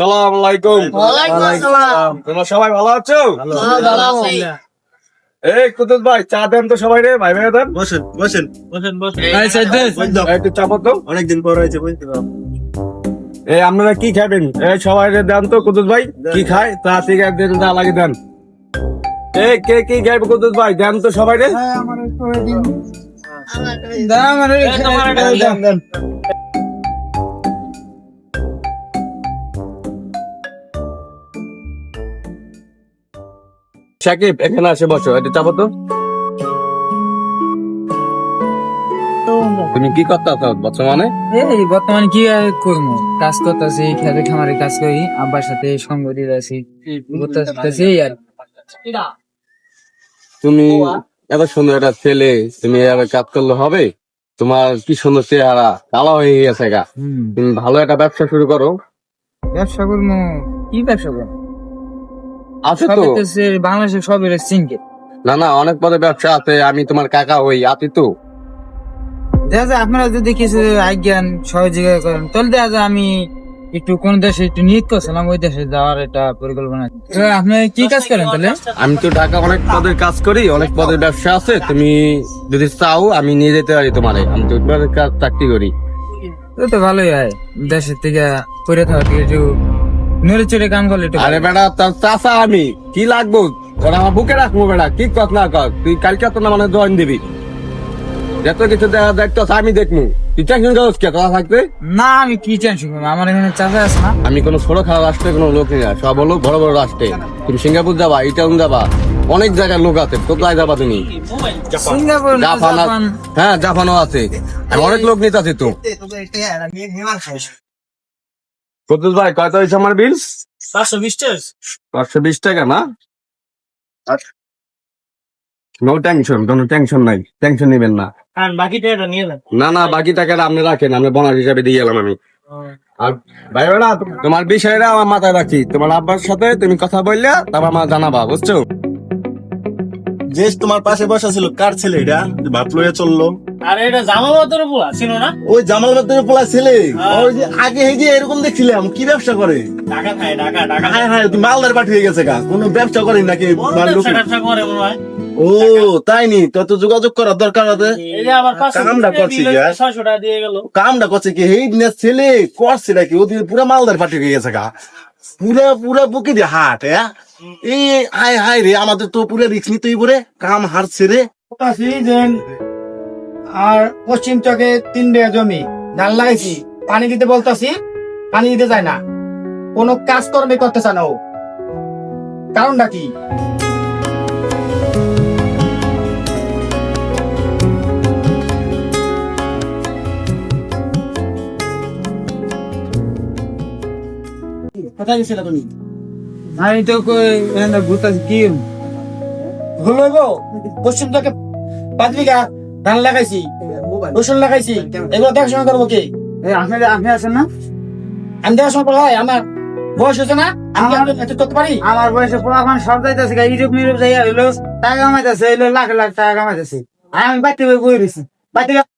সালাম আলাইকুম তোমরা সবাই ভালো আছো? এই কুতুব ভাই চা দেন তো সবাই রে ভাই ভাই দেন। বসেন বসেন বসেন বসেন। একটু চা পত্র অনেকদিন পর হয়েছে বুঝতে এই আপনারা কি খাবেন? এই সবাই রে দেন তো কুতুব ভাই কি খায়? তা ঠিক আছে দেন যা লাগে দেন। এই কে কি খাইবে কুতুব ভাই? দেন তো সবাই রে। সাকিব এখানে আসে বসো। এটা চাপো তো। তুমি কি করতে আছো বর্তমানে? এই বর্তমানে কি করব? কাজ করতেছি খেতে খামারে কাজ করি আব্বার সাথে সঙ্গ দিয়ে আছি করতেছি আর তুমি এত সুন্দর একটা ছেলে তুমি এভাবে কাজ করলে হবে? তোমার কি সুন্দর চেহারা কালো হয়ে গেছে গা। তুমি ভালো একটা ব্যবসা শুরু করো। ব্যবসা করব? কি ব্যবসা করব? আছে তো? বাংলাদেশের সব এর সিঙ্গে না না অনেক পদে ব্যবসা আছে আমি তোমার কাকা হই আতি তো? দেখা যায় আপনারা যদি কিছু আজ্ঞান সহযোগিতা করেন তাহলে দেখা যায় আমি একটু কোন দেশে একটু নিয়োগ করছিলাম ওই দেশে যাওয়ার একটা পরিকল্পনা আপনি কি কাজ করেন তাহলে? আমি তো ঢাকা অনেক পদের কাজ করি অনেক পদের ব্যবসা আছে তুমি যদি চাও আমি নিয়ে যেতে পারি তোমারে আমি তো কাজ চাকরি করি। তো তো ভালোই হয় দেশের থেকে পড়ে থাকা থেকে একটু নড়ে চড়ে কাম করলে আরে বেটা তার চাষা আমি। কি লাগবো? তোরা আমার বুকে রাখব বেটা কি কথা না কর। তুই কালকে তো না মানে জয়েন দিবি। যত কিছু দেখা দেখতো আমি দেখব। তুই টেনশন কে? থাকতে? না আমি কি টেনশন করব? আমার এখানে চাষা আছে না? আমি কোনো ছোট খারাপ রাষ্ট্রে কোনো লোক নেই সব হলো বড় বড় রাষ্ট্রে। তুমি সিঙ্গাপুর যাবা ইটাউন যাবা অনেক জায়গার লোক আছে কোথায় যাবা তুমি? সিঙ্গাপুর জাপান হ্যাঁ জাপানও আছে। অনেক লোক নিতে আছে তো। কতুল ভাই কত হয়েছে আমার বিল পাঁচশো বিশ টাকা পাঁচশো বিশ টাকা না? নো টেনশন কোনো টেনশন নাই। টেনশন নেবেন না। আর বাকি টাকাটা নিয়ে যান না না বাকি টাকাটা আপনি রাখেন আমি বোনাস হিসাবে দিয়ে গেলাম আমি। আর ভাই বেড়া তোমার বিষয়টা আমার মাথায় রাখি। তোমার আব্বার সাথে তুমি কথা বললে তারপর আমার জানাবা বুঝছ? যে তোমার পাশে বসা ছিল। কার ছেলে এটা? লইয়া চলল। আরে এটা জামা বদর পোলা ছিল না? ওই জামাল বাদের পোলা ছেলে। ওই যে আগে যে এরকম দেখছিলাম কি ব্যবসা করে? ঢাকা খায় ঢাকা ঢাকা। হ্যাঁ হ্যাঁ তুই মালদার পাঠিয়ে গেছে গা। কোনো ব্যবসা করেন নাকি ব্যবসা করে মনে হয়। ও তাই নি? তো যোগাযোগ করার দরকার আছে। কামটা করছি গেল। কামটা করছে কি? এই ছেলে করছে নাকি? ওদিকে পুরা মালদার পাঠিয়ে গেছে গা। পুরা পুরা বুকে দিয়ে হাট হ্যাঁ? এই হাই হাই রে আমাদের তো পুরো রিক্স নিতেই পরে কাম হারছে রে। আর পশ্চিম চকে তিন বিঘা জমি ধান লাগাইছি পানি দিতে বলতাছি পানি দিতে যায় না। কোনো কাজ কর্মে করতে চায় না ও। কারণটা কি? কোথায় গেছিলে তুমি? আমি তো ঘুরতেছি কি? হলো গো পশ্চিম চকে পাঁচ বিঘা ধান লাগাইছি। রসুন লাগাইছি। এগুলো দেখাশোনা করব কি? আপনি আপনি আছেন না। আমি দেখাশোনা করব হয় আমার বয়স হচ্ছে না? আমার বয়সে পোলাপান সব যাইতেছে ইউরোপ মিউরোপ যাই হইল টাকা কামাইতেছে হইল লাখ লাখ টাকা কামাইতেছে। আমি বাইতে বই রয়েছি। গিয়ে-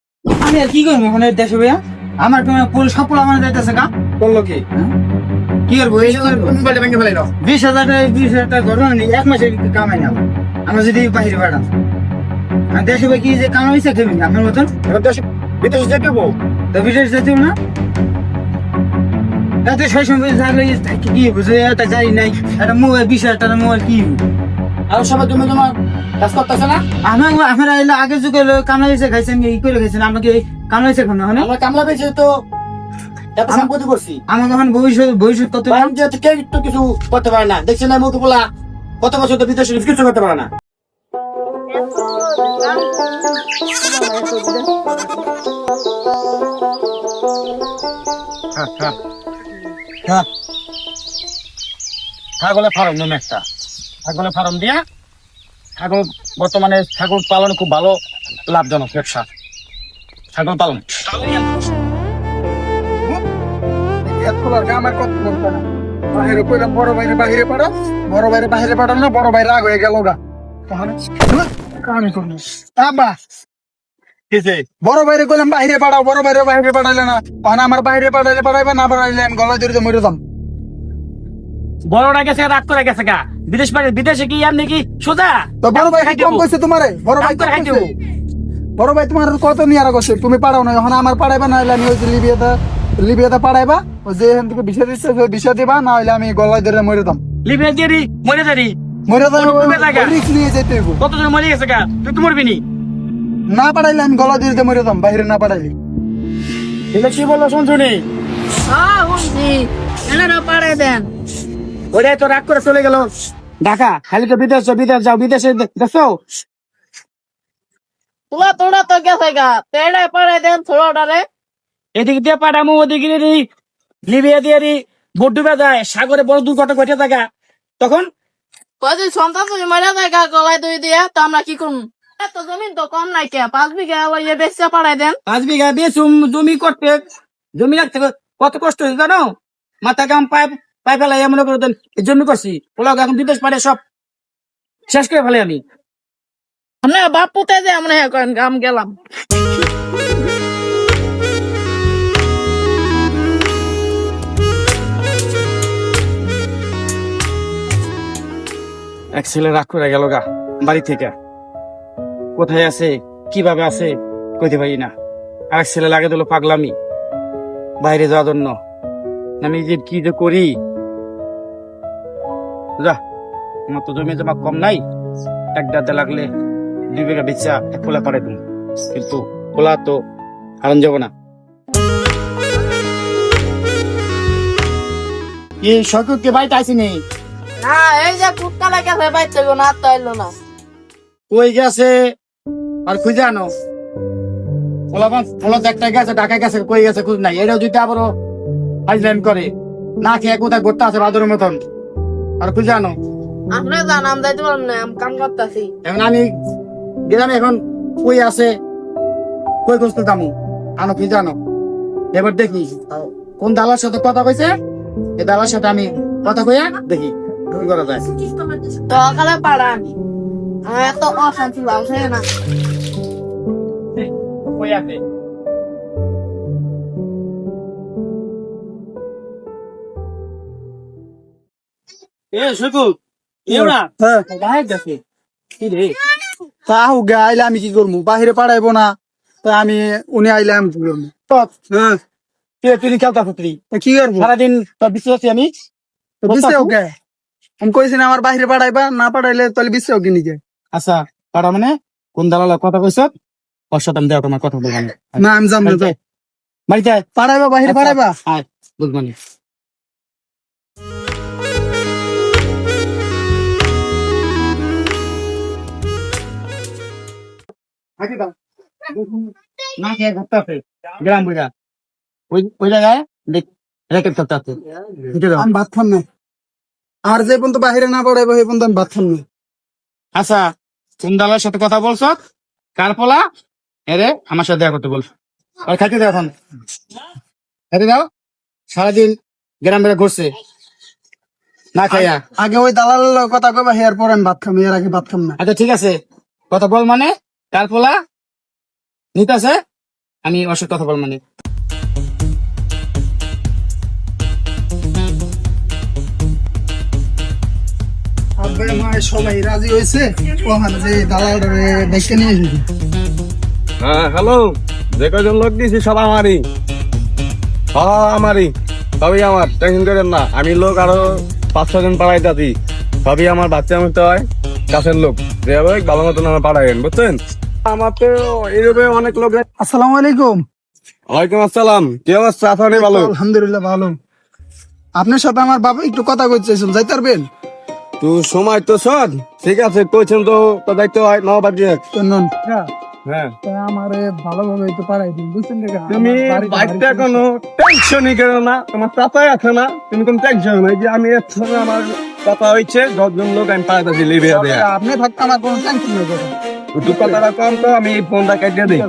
আমি আর কি করব ওখানে দেশে বইয়া? আমার কোনো পুরো সব পোলাপান যাইতেছে গা। করল কি? কি করব এই জন্য মোবাইলটা ভেঙে ফেলাইলো? বিশ হাজার টাকা বিশ হাজার টাকা ঘটনা নেই এক মাসে কামাই না। আমরা যদি বাইরে পাঠান আর দেশে কি যে কামাইছে তুমি আমার মতন? এবার দেশে বিদেশে যেতে হব। তো বিদেশ যেতে না? এত সেই সময় থাকলে কি কি বুঝে একটা গাড়ি নাই একটা মোবাইল বিশ হাজার টাকা মোবাইল কি আর সবাই তুমি তোমার কাজ করতেছে না? আমার আপনারা এলো আগে যুগে এলো কামলাইছে খাইছেন ই করে খাইছেন আমাকে কামলাইছে খান না কামলা পেয়েছি তো করছি। আমার তখন ভবিষ্যৎ ভবিষ্যৎ কেউ কিছু করতে পারে না দেখছি না মতো বলা কত বছর তো বিদেশে কিছু করতে পারে না। ছাগলের ফার্ম নামে একটা। ছাগলের ফার্ম দিয়া ছাগল বর্তমানে ছাগল পালন খুব ভালো লাভজনক ব্যবসা। ছাগল পালন। আমার কত বলতো না। বাহিরে কইলাম বড় বাইরে বাহিরে পাঠাও বড় বাইরে বাহিরে পাঠাও না বড় বাইরে রাগ হয়ে গেল গা। তাহলে কামি করব আব্বা বড় বাইরে কইলাম বাহিরে পাঠাও বড় বাইরে বাহিরে পাঠাইলে না। তখন আমার বাইরে পাঠাইলে পাঠাইবে না পাঠাইলে আমি গলায় ধরে মরে যাম। বড়রা গেছে রাগ করে গেছে গা। বিদেশ পারে বিদেশে কি এমনি কি সোজা। তো বড় ভাই খাই কম। কইছে তোমারে বড় ভাই কাম কইছে? বড় ভাই তোমার কত নিয়ে আর কইছে তুমি পাড়াও না এখন আমার পাড়াইবা না হলে আমি ওই লিবিয়াতে লিবিয়াতে পাড়াইবা ওই যে এখান থেকে বিষয় দিচ্ছে বিষয় দিবা না হলে আমি গলায় ধরে মরে দাম লিবিয়া দিয়ে দি মরে যারি মরে। রিক্স নিয়ে যেতে হইব। কতজন মরে গেছে গা? তুই তো মরবি নি। না পাড়াইলে আমি গলা দিয়ে মরে দাম বাইরে না পাড়াইলে। এলে কি বলল শুন শুনি হ্যাঁ শুনছি। এনারা দেন। ওটাই তো রাগ করে চলে গেল। ঢাকা খালি তো বিদেশ যাও, বিদেশ যাও বিদেশে দেখছ? তোলা তোলা তো গেছে গা। তেড়ে পাড়াই দেন ছোড়াটারে এদিকে দিয়ে পাঠামো ওদিকে লিবিয়া দিয়ে বোট ডুবে যায় সাগরে বড় দুর্ঘটনা ঘটে থাকা। তখন সন্তান তুমি মারা গা গলায় দই দিয়ে তো আমরা কি করুন এত জমিন তো কম নাই কে? পাঁচ বিঘা ওই বেচা পাড়াই দেন। পাঁচ বিঘা বেসুম জমি করতে জমি রাখতে কত কষ্ট হয়েছে জানো? মাথা কাম পাইপ পাইপ ফেলাই মনে করে দেন এই জমি করছি। ওলা এখন বিদেশ পারে সব শেষ করে ফেলে আমি। আমরা বাপ পুতে যে আমরা করেন গাম গেলাম। এক ছেলে রাগ করে গেল গা, বাড়ি থেকে। কোথায় আছে, কীভাবে আছে, কইতে পারি না। আরেক ছেলে লাগে দিল পাগলামি। বাইরে যাওয়ার জন্য। আমি যে কি যে করি? যা, আমার তো জমি জমা কম নাই। এক দাদা লাগলে দুই বিঘা বেচা, এক খোলা পারে দিন কিন্তু খোলা তো হারান যাব না। এই সকলকে বাড়িতে আসিনি না এই যে বাইতে গো না কই গেছে? আর খুঁজে আনো। পোলাপান পোলা একটা গেছে ঢাকা গেছে কই গেছে খুঁজ নাই। এটাও যদি আবারও করে না খেয়ে কোথায় ঘুরতে আছে বাদুরের মতন। আর খুঁজে আনো। জান যাইতে পারলাম না আমি কাম করতেছি। এখন আমি গ্রামে এখন কই আছে কই খুঁজতে দামু আনো এবার দেখি কোন দালার সাথে কথা কইছে? এই দালার সাথে আমি কথা কইয়া দেখি। কি করা যায়। তো সকালে পাড়ান আমার এত অশান্তি লাগছে না। এ কেউ হ্যাঁ। গায়ে গেছে কি রে? তাও গে আইলে আমি কি করব বাহিরে পাড়াইবো না। তা আমি উনি আইলে আমি কি করব হ্যাঁ। তুই খেলতা পুত্রি কি করব? সারাদিন তোর বিশ্বাস আমি। তো বিশ্বে ওকে আমি কইছি না আমার বাহিরে পাড়াইবা না পাড়াইলে তাহলে ওকে নিকে আচ্ছা পারা মানে? কোন দালাল কথা কইছ? ওর সাথে আমি দেওয়া তোমার কথা বলব না। আমি যাম না। বাড়িতে? বাহিরে পাড়াইবা আয় বুঝব না। না খেয়ে ঘুরতে আছে? গ্রাম বুঝা ওই ওই জায়গায় রেকেট করতে আছে। দাও আমি ভাত খাম না। আর যে পর্যন্ত বাহিরে না পাড়াইবো সেই পর্যন্ত আমি ভাত খাম না আচ্ছা কোন দালার সাথে কথা বলছ? কার পোলা? এরে আমার সাথে দেখা করতে বল আর খাইতে দাও এখন। খাইতে দাও। সারাদিন গ্রাম বেড়ে ঘুরছে। না খাইয়া। আগে ওই দালাল কথা কইবা হেয়ার পর আমি ভাত খাম এর আগে ভাত খাম না। আচ্ছা ঠিক আছে। কথা বল মানে? কার পোলা? নিতাছে? আমি অসুখ কথা বল মানে। আব্বে সবাই রাজি হয়েছে ওখানে যে দালাল ডেকে নিয়ে এসেছে। হ্যাঁ হ্যালো যে কজন লোক দিয়েছি সব আমারই। হ্যাঁ আমারই সবই আমার টেনশন করেন না। আমি লোক আরও পাঁচ ছজন পাড়াই যাচ্ছি সবই আমার বাচ্চা মতো হয় কাছের লোক। যে হবে ভালো মতন আমার পাড়াইবেন বুঝছেন? আমার তো এইভাবে অনেক লোক আসসালামু আলাইকুম। ওয়ালাইকুম আসসালাম। কি অবস্থা? আপনার ভালো। আলহামদুলিল্লাহ ভালো। আপনার সাথে আমার বাবা একটু কথা কইতেছিল যাইতে পারবেন? তো সময় তো সদ ঠিক আছে কইছেন তো তো দায়িত্ব হয় ন বাজে তো নন হ্যাঁ। আমারে ভালোভাবে একটু পারাই দিন বুঝছেন তুমি বাড়িতে কোনো টেনশনই করো না তোমার চাপাই আছে না তুমি কোনো টেনশন নাই যে আমি একসঙ্গে আমার চাপা হয়েছে দশজন লোক আমি পাড়াতে লিবিয়া দেয়া। আপনি থাকতে আমার কোনো টেনশন নেই কথা। একটু কথাটা কম তো আমি এই ফোনটা কেটে দিই।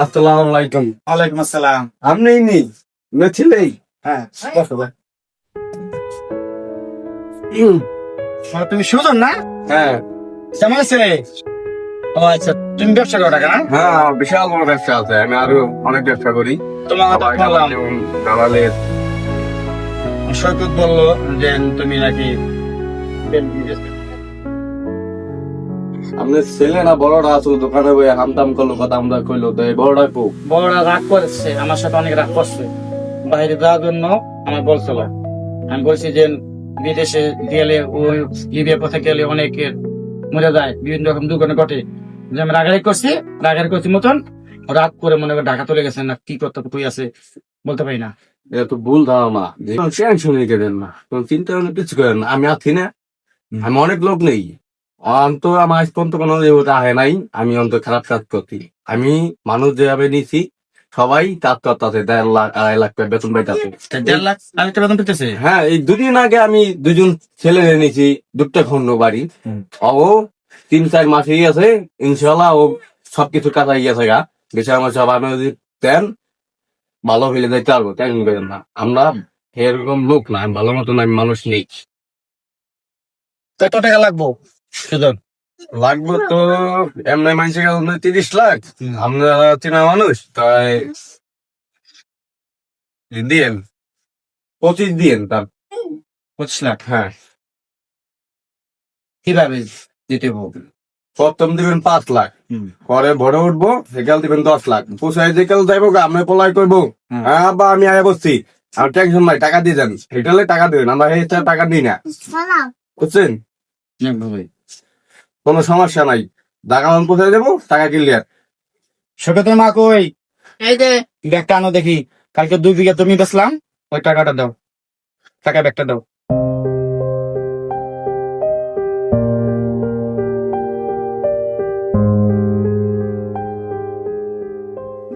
আসসালামু আলাইকুম। ওয়ালাইকুম আসসালাম। আপনি নি না ছিলেই? হ্যাঁ। তুমি সুজন না? হ্যাঁ। কেমন আছে ও আচ্ছা তুমি ব্যবসা করো টাকা হ্যাঁ বিশাল বড় ব্যবসা আছে। আমি আরও অনেক ব্যবসা করি। তোমার দালালের সৈকত বলল যে তুমি নাকি আপনার ছেলে না বড়টা আসলো দোকানে বয়ে হামতাম করল কথা আমরা কইলো তো এই বড়টা পো বড়রা রাগ করেছে আমার সাথে অনেক রাগ করছে। বাইরে যাওয়ার জন্য আমার বলছিল আমি বলছি যে বিদেশে গেলে ওই লিবিয়ার পথে গেলে অনেকের মরে যায় বিভিন্ন রকম দুর্ঘটনা ঘটে। যে আমি রাগারি করছি রাগারি করছি মতন রাগ করে মনে করে ঢাকা চলে গেছে না কি করতে কই আছে বলতে পারি না। এটা তো ভুল ধারণা টেনশন নিতে দেন না। কোনো চিন্তা কিছু করেন না। আমি আছি না। আমি অনেক লোক নেই। অন্ত আমার পর্যন্ত কোনো দেবতা আহে নাই আমি অন্ত খারাপ কাজ করছি। আমি মানুষ যেভাবে নিছি সবাই কাজ করতেছে দেড় লাখ আড়াই লাখ করে বেতন পাইতেছে। তা দেড় লাখ আমি বেতন পেতেছে? হ্যাঁ এই দুদিন আগে আমি দুজন ছেলে এনেছি দুটা খন্ড বাড়ি। ও তিন চার মাস হয়ে গেছে ইনশাল্লাহ ও সবকিছু কাজা গিয়েছে গা। বেশি আমার সব আমি যদি দেন ভালো ফেলে দিতে পারব করেন না। আমরা এরকম লোক না আমি ভালো মতন আমি মানুষ নেই। কত টাকা লাগবো? লাগবে তো এমনি মানুষের কাছে তিরিশ লাখ। আপনারা চেনা মানুষ তাই দিয়েন। পঁচিশ দিয়েন তার। পঁচিশ লাখ? হ্যাঁ। কীভাবে দিতে প্রথম দিবেন পাঁচ লাখ পরে ভরে উঠবো সেকাল দিবেন দশ লাখ। পোষায় যেকাল যাইবো গা, আমরা পলাই করব। হ্যাঁ বা আমি আয় বসছি। আর টেনশন নাই টাকা দিয়ে যান। সেটালে টাকা দেবেন আমরা টাকা দিই না। বুঝছেন? কোনো সমস্যা নাই। দাগান পোষায় দেবো টাকা ক্লিয়ার সৈকতের মা কই? এই যে। ব্যাগটা আনো দেখি। কালকে দুই বিঘা তুমি বেচলাম ওই টাকাটা দাও। টাকা ব্যাগটা দাও।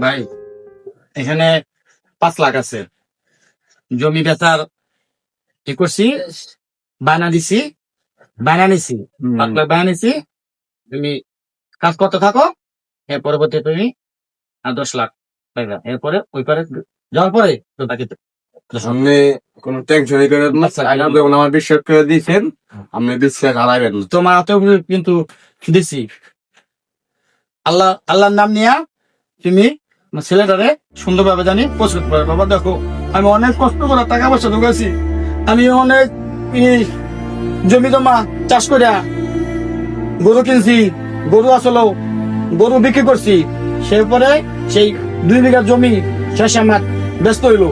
ভাই এখানে পাঁচ লাখ আছে। জমি বেচার কি করছি? বানা দিছি। বানা নিছি। পাঁচ লাখ বানা নিছি। তুমি কাজ করতে থাকো এর পরবর্তী তুমি আর দশ লাখ পাইবা। এরপরে ওই পারে যাওয়ার পরে বাকি সামনে কোনো টেনশনই করেন না। টাকা আমার বিশ্বাস করে দিয়েছেন আপনি বিশ্বাস হারাবেন তোমার কিন্তু দিছি। আল্লাহ আল্লাহর নাম নিয়া তুমি ছেলেটারে সুন্দরভাবে জানি প্রস্তুত করে বাবা দেখো আমি অনেক কষ্ট করে টাকা পয়সা ঢুকাইছি। আমি অনেক জমি জমা চাষ করিয়া গরু কিনছি গরু আসলো গরু বিক্রি করছি। সেরপরে সেই দুই বিঘা জমি শেষে আমার ব্যস্ত হইল।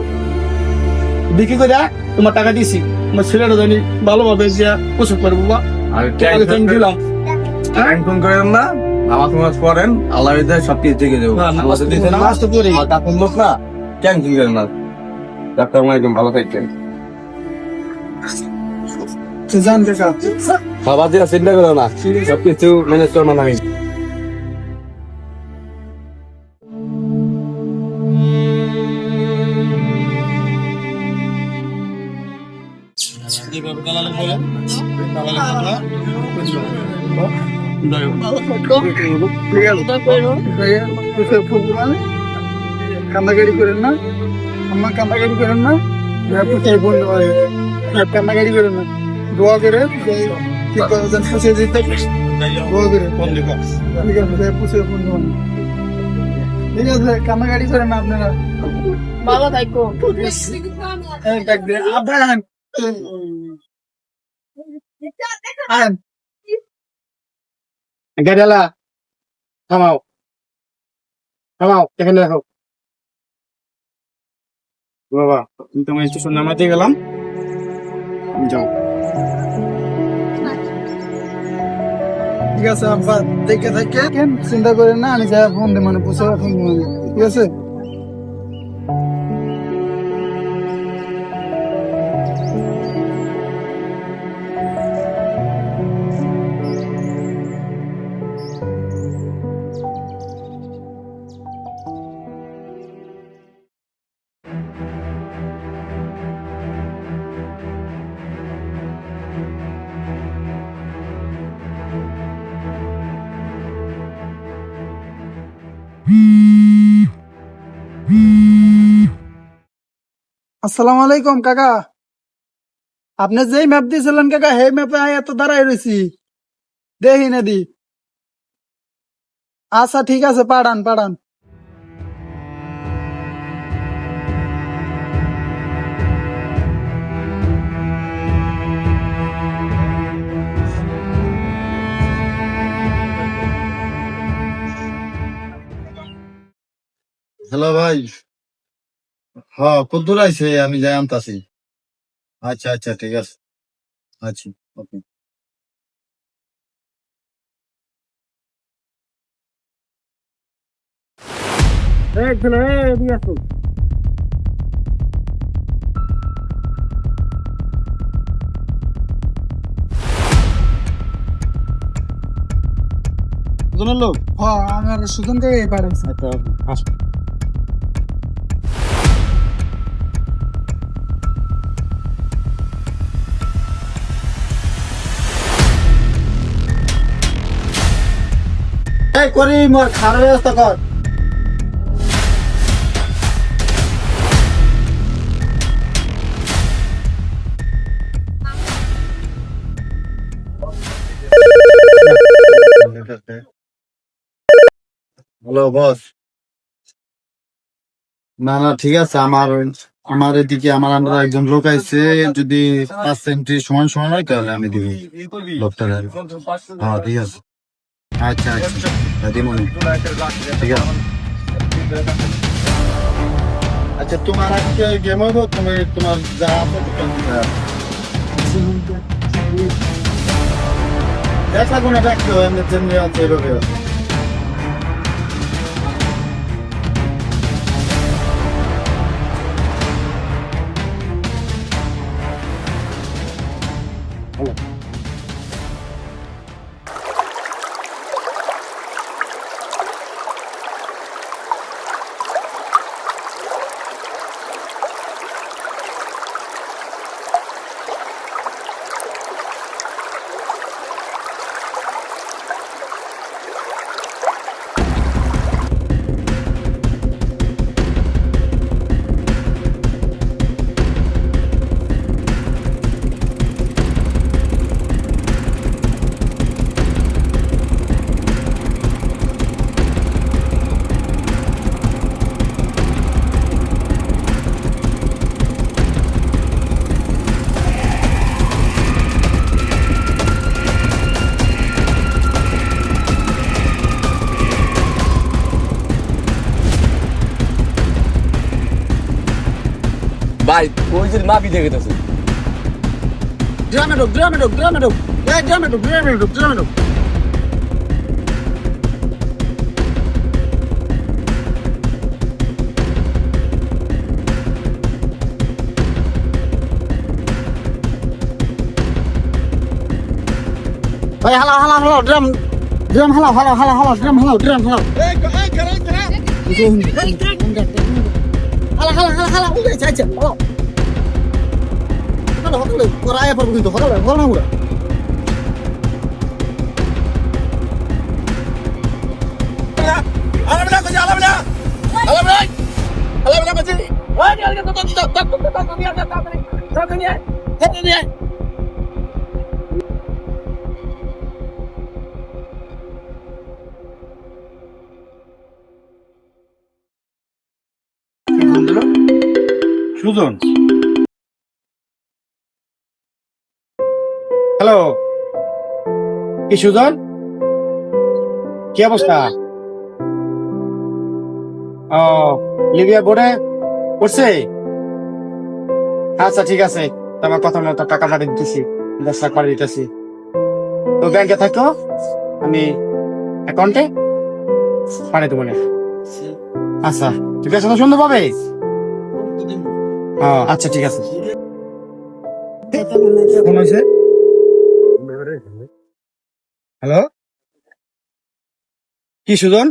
বিক্রি করে তোমার টাকা দিছি আমার ছেলেটা জানি ভালোভাবে যে প্রস্তুত করে বাবা। আর থ্যাংক টেনশন দিলাম। না নামাজ নামাজ পড়েন আল্লাহ বিদায় সব কিছু থেকে দেবো। নামাজ আল্লাহ দিয়েছেন না। নামাজ তো পড়ি। লোক না টেনশন না। ডাক্তার ভালো থাকতেন জান কাকা চিন্তা করো না। সব কিছু ম্যানেজ করব না। আমি করেন না। আমার কান্দাগাড়ি করেন না কান্দাগাড়ি করেন না। দোয়া করে পুষে দিতে দোয়া করে ঠিক আছে পুষে হয় ঠিক আছে কান্দাগাড়ি করেন না আপনারা ভালো থাকো ডাক আন থামাও। থামাও এখানে রাখো বাবা তুমি তোমার স্টেশন নামাতে গেলাম। তুমি যাও ঠিক আছে, আব্বা দেখে থাকেন চিন্তা করেন না, আমি যাই ফোন দিই মানে ফোন ঠিক আছে? আসসালামু আলাইকুম কাকা। আপনি যেই ম্যাপ দিয়েছিলেন, কাকা, সেই ম্যাপে এত দাঁড়াই রয়েছি দেখি না দি আচ্ছা ঠিক আছে, পাঠান পাঠান। হ্যালো ভাই। হ্যাঁ কদ্দুর আইছে? আমি যাই আনতাছি। আচ্ছা আচ্ছা ঠিক আছে। আচ্ছা ওকে। লোক? হ্যাঁ আমার সুজন কে পাঠাইছে এই করি, মোর খারাপ ব্যবস্থা কর। Hello, boss. না না, ঠিক আছে এদিকে একজন লোক আইছে, যদি হয় তাহলে আমি দিব। লোকটা হ্যাঁ ঠিক আছে। আচ্ছা আচ্ছা। দিমনি ঠিক আছে। আচ্ছা তোমার আজকে গেম হব তুমি তোমার যা আছে দেখা কোনো দেখতে এমনি যেমনি আছে এভাবে। আছে। যে মাপি দেখে গেছে ড্রামে ঢোক ড্রামে ঢোক ড্রামে ঢোক এই ড্রামে ঢোক ড্রামে ঢোক ড্রামে ঢোক ভাই হালা হালা হালা ড্রাম ড্রাম হালা হালা হালা হালা ড্রাম হালা ড্রাম হালা হালা হালা হালা হালা উড়ে হালা হালা ওরা আয়া পারব কিন্তু হালা হালা না সুজন। হ্যালো। কি সুজন? কি অবস্থা? ও, লিবিয়া বোর্ডে পড়ছে? আচ্ছা ঠিক আছে। তোমার কথা মতো টাকা পাঠিয়ে দিতেছি দশ পাঠিয়ে দিতেছি। তো ব্যাংকে থাকো, আমি অ্যাকাউন্টে পাঠিয়ে দেবো আচ্ছা ঠিক আছে, তো সুন্দর পাবে আচ্ছা ঠিক আছে। ফোন হয়েছে? হ্যালো কি সুজন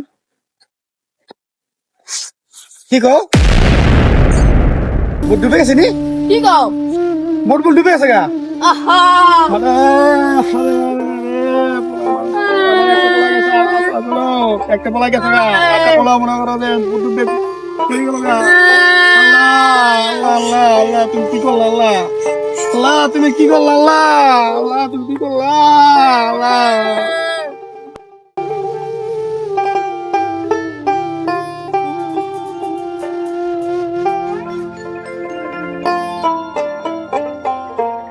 কি কো মোট ডুবে গেছে নি কি কও মোট বুল ডুবে গেছে গা আহা একটা পলাই গেছে গা একটা পলা মনে করো যে মোট ডুবে গেল গা আল্লাহ আল্লাহ আল্লাহ তুমি কি করলা আল্লাহ আল্লাহ, তুমি কি করলা? আল্লাহ আল্লাহ, তুমি কি করলা?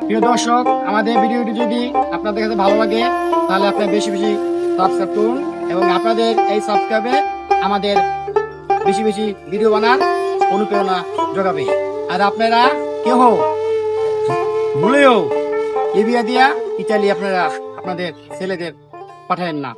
প্রিয় দর্শক, আমাদের ভিডিওটি যদি আপনাদের কাছে ভালো লাগে, তাহলে আপনার বেশি বেশি সাবস্ক্রাইব করুন এবং আপনাদের এই সাবস্ক্রাইবে আমাদের বেশি বেশি ভিডিও বানার অনুপ্রেরণা যোগাবে। আর আপনারা কেহ ভুলেও লিবিয়া দিয়া ইতালি আপনারা আপনাদের ছেলেদের পাঠায়েন না।